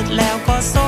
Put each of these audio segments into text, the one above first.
็จแล้วก็ส่ง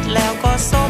ร็แล้วก็ส้ม